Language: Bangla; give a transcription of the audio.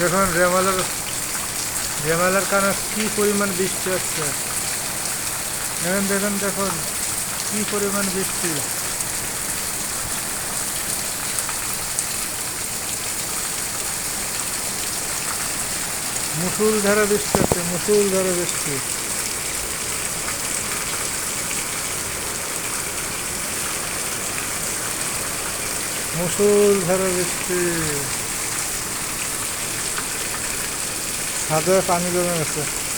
দেখুন, রেমালের রেমালের কারণে কি পরিমাণ বৃষ্টি হচ্ছে? দেখেন, দেখুন দেখুন, কি পরিমাণ বৃষ্টি। মুসুল ধারা বৃষ্টি হচ্ছে, মুসুল ধারা বৃষ্টি। মুসুল ধারা বৃষ্টি। 好的，反正就那个事。